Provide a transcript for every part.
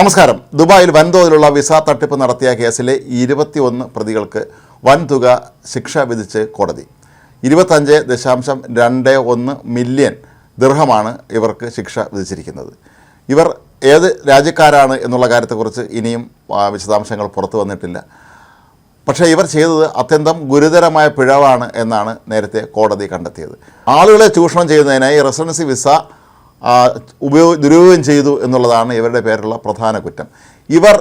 നമസ്കാരം. ദുബായിൽ വൻതോതിലുള്ള വിസ തട്ടിപ്പ് നടത്തിയ കേസിലെ ഇരുപത്തിയൊന്ന് പ്രതികൾക്ക് വൻതുക ശിക്ഷ വിധിച്ച് കോടതി. ഇരുപത്തഞ്ച് ദശാംശം രണ്ട് ഒന്ന് മില്യൺ ദീർഘമാണ് ഇവർക്ക് ശിക്ഷ വിധിച്ചിരിക്കുന്നത്. ഇവർ ഏത് രാജ്യക്കാരാണ് എന്നുള്ള കാര്യത്തെക്കുറിച്ച് ഇനിയും വിശദാംശങ്ങൾ പുറത്തു വന്നിട്ടില്ല. പക്ഷേ ഇവർ ചെയ്തത് അത്യന്തം ഗുരുതരമായ പിഴവാണ് എന്നാണ് നേരത്തെ കോടതി കണ്ടെത്തിയത്. ആളുകളെ ചൂഷണം ചെയ്യുന്നതിനായി റെസിഡൻസി വിസ ഉപയോഗ ദുരുപയോഗം ചെയ്തു എന്നുള്ളതാണ് ഇവരുടെ പേരിലുള്ള പ്രധാന കുറ്റം. ഇവർ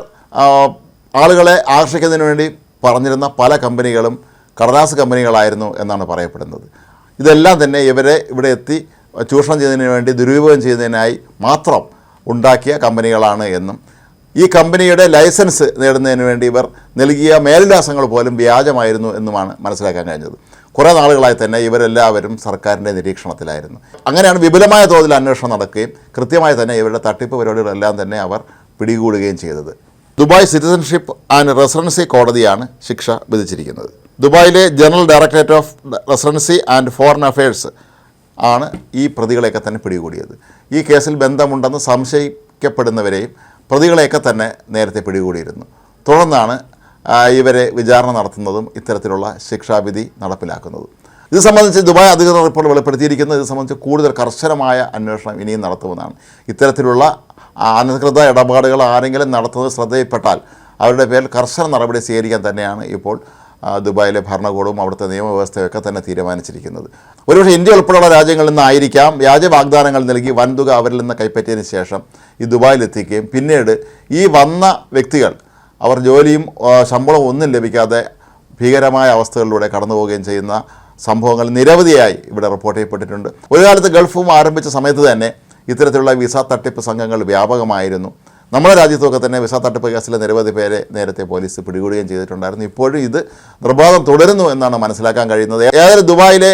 ആളുകളെ ആകർഷിക്കുന്നതിന് വേണ്ടി പറഞ്ഞിരുന്ന പല കമ്പനികളും കടലാസ് കമ്പനികളായിരുന്നു എന്നാണ് പറയപ്പെടുന്നത്. ഇതെല്ലാം തന്നെ ഇവരെ ഇവിടെ എത്തി ചൂഷണം ചെയ്യുന്നതിന് വേണ്ടി ദുരുപയോഗം ചെയ്യുന്നതിനായി മാത്രം ഉണ്ടാക്കിയ കമ്പനികളാണ് എന്നും. ഈ കമ്പനിയുടെ ലൈസൻസ് നേടുന്നതിന് വേണ്ടി ഇവർ നൽകിയ മേൽവിലാസങ്ങൾ പോലും വ്യാജമായിരുന്നു എന്നുമാണ് മനസ്സിലാക്കാൻ കഴിഞ്ഞത്. കുറേ നാളുകളായി തന്നെ ഇവരെല്ലാവരും സർക്കാരിന്റെ നിരീക്ഷണത്തിലായിരുന്നു. അങ്ങനെയാണ് വിപുലമായ തോതിൽ അന്വേഷണം നടക്കുകയും കൃത്യമായി തന്നെ ഇവരുടെ തട്ടിപ്പ് പരിപാടികളെല്ലാം തന്നെ അവർ പിടികൂടുകയും ചെയ്തത്. ദുബായ് സിറ്റിസൺഷിപ്പ് ആൻഡ് റെസിഡൻസി കോടതിയാണ് ശിക്ഷ വിധിച്ചിരിക്കുന്നത്. ദുബായിലെ general directorate of residency and foreign affairs ആണ് ഈ പ്രതികളെയൊക്കെ തന്നെ പിടികൂടിയത്. ഈ കേസിൽ ബന്ധമുണ്ടെന്ന് സംശയിക്കപ്പെടുന്നവരെയും പ്രതികളെയൊക്കെ തന്നെ നേരത്തെ പിടികൂടിയിരുന്നു. തുടർന്നാണ് ഇവരെ വിചാരണ നടത്തുന്നതും ഇത്തരത്തിലുള്ള ശിക്ഷാവിധി നടപ്പിലാക്കുന്നതും. ഇത് സംബന്ധിച്ച് ദുബായ് അധികൃതർ ഇപ്പോൾ വെളിപ്പെടുത്തിയിരിക്കുന്നത് ഇത് സംബന്ധിച്ച് കൂടുതൽ കർശനമായ അന്വേഷണം ഇനിയും നടത്തുമെന്നാണ്. ഇത്തരത്തിലുള്ള അനധികൃത ഇടപാടുകൾ ആരെങ്കിലും നടത്തുന്നത് ശ്രദ്ധയിൽപ്പെട്ടാൽ അവരുടെ പേരിൽ കർശന നടപടി സ്വീകരിക്കാൻ തന്നെയാണ് ഇപ്പോൾ ദുബായിലെ ഭരണകൂടവും അവിടുത്തെ നിയമവ്യവസ്ഥയൊക്കെ തന്നെ തീരുമാനിച്ചിരിക്കുന്നത്. ഒരുപക്ഷെ ഇന്ത്യ ഉൾപ്പെടെയുള്ള രാജ്യങ്ങളിൽ നിന്നായിരിക്കാം വ്യാജ വാഗ്ദാനങ്ങൾ നൽകി വൻതുക അവരിൽ നിന്ന് കൈപ്പറ്റിയതിന് ശേഷം ഈ ദുബായിലെത്തിക്കുകയും. പിന്നീട് ഈ വന്ന വ്യക്തികൾ അവർ ജോലിയും ശമ്പളവും ഒന്നും ലഭിക്കാതെ ഭീകരമായ അവസ്ഥകളിലൂടെ കടന്നു പോവുകയും ചെയ്യുന്ന സംഭവങ്ങൾ നിരവധിയായി ഇവിടെ റിപ്പോർട്ട് ചെയ്യപ്പെട്ടിട്ടുണ്ട്. ഒരു കാലത്ത് ഗൾഫും ആരംഭിച്ച സമയത്ത് തന്നെ ഇത്തരത്തിലുള്ള വിസ തട്ടിപ്പ് സംഘങ്ങൾ വ്യാപകമായിരുന്നു. നമ്മുടെ രാജ്യത്തൊക്കെ തന്നെ വിസ തട്ടിപ്പ് കേസിലെ നിരവധി പേരെ നേരത്തെ പോലീസ് പിടികൂടുകയും ചെയ്തിട്ടുണ്ടായിരുന്നു. ഇപ്പോഴും ഇത് നിർബാധം തുടരുന്നു എന്നാണ് മനസ്സിലാക്കാൻ കഴിയുന്നത്. ഏതായാലും ദുബായിലെ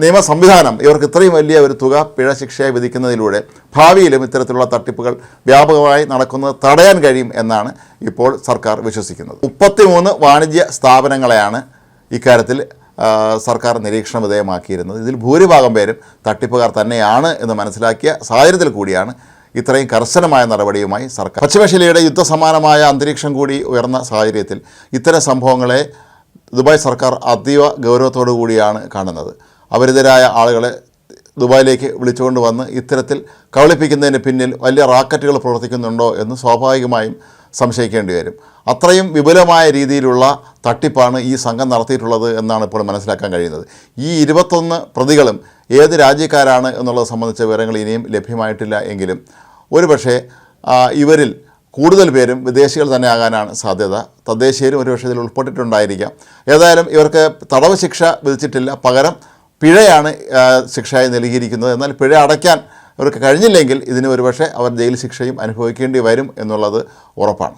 നിയമ സംവിധാനം ഇവർക്ക് ഇത്രയും വലിയ ഒരു തുക പിഴ ശിക്ഷയായി വിധിക്കുന്നതിലൂടെ ഭാവിയിലും ഇത്തരത്തിലുള്ള തട്ടിപ്പുകൾ വ്യാപകമായി നടക്കുന്നത് തടയാൻ കഴിയും എന്നാണ് ഇപ്പോൾ സർക്കാർ വിശ്വസിക്കുന്നത്. മുപ്പത്തിമൂന്ന് വാണിജ്യ സ്ഥാപനങ്ങളെയാണ് ഇക്കാര്യത്തിൽ സർക്കാർ നിരീക്ഷണ വിധേയമാക്കിയിരുന്നത്. ഇതിൽ ഭൂരിഭാഗം പേരും തട്ടിപ്പുകാർ തന്നെയാണ് എന്ന് മനസ്സിലാക്കിയ സാഹചര്യത്തിൽ കൂടിയാണ് ഇത്രയും കർശനമായ നടപടിയുമായി സർക്കാർ. പശ്ചിമേഷ്യയിലെ യുദ്ധസമാനമായ അന്തരീക്ഷം കൂടി ഉയർന്ന സാഹചര്യത്തിൽ ഇത്തരം സംഭവങ്ങളെ ദുബായ് സർക്കാർ അതീവ ഗൗരവത്തോടു കൂടിയാണ് കാണുന്നത്. അപരിതരായ ആളുകളെ ദുബായിലേക്ക് വിളിച്ചുകൊണ്ട് വന്ന് ഇത്തരത്തിൽ കബളിപ്പിക്കുന്നതിന് പിന്നിൽ വലിയ റാക്കറ്റുകൾ പ്രവർത്തിക്കുന്നുണ്ടോ എന്ന് സ്വാഭാവികമായും സംശയിക്കേണ്ടി വരും. അത്രയും വിപുലമായ രീതിയിലുള്ള തട്ടിപ്പാണ് ഈ സംഘം നടത്തിയിട്ടുള്ളത് എന്നാണ് ഇപ്പോൾ മനസ്സിലാക്കാൻ കഴിയുന്നത്. ഈ ഇരുപത്തൊന്ന് പ്രതികളും ഏത് രാജ്യക്കാരാണ് എന്നുള്ളത് സംബന്ധിച്ച വിവരങ്ങൾ ഇനിയും ലഭ്യമായിട്ടില്ല എങ്കിലും ഒരുപക്ഷേ ഇവരിൽ കൂടുതൽ പേരും വിദേശികൾ തന്നെ ആകാനാണ് സാധ്യത. തദ്ദേശീയരും ഒരുപക്ഷേ ഇതിൽ ഉൾപ്പെട്ടിട്ടുണ്ടായിരിക്കാം. ഏതായാലും ഇവർക്ക് തടവ് ശിക്ഷ വിധിച്ചിട്ടില്ല. പകരം പിഴയാണ് ശിക്ഷയായി നൽകിയിരിക്കുന്നത്. എന്നാൽ പിഴ അടയ്ക്കാൻ അവർക്ക് കഴിഞ്ഞില്ലെങ്കിൽ ഇതിന് ഒരുപക്ഷെ അവർ ജയിൽ ശിക്ഷയും അനുഭവിക്കേണ്ടി വരും എന്നുള്ളത് ഉറപ്പാണ്.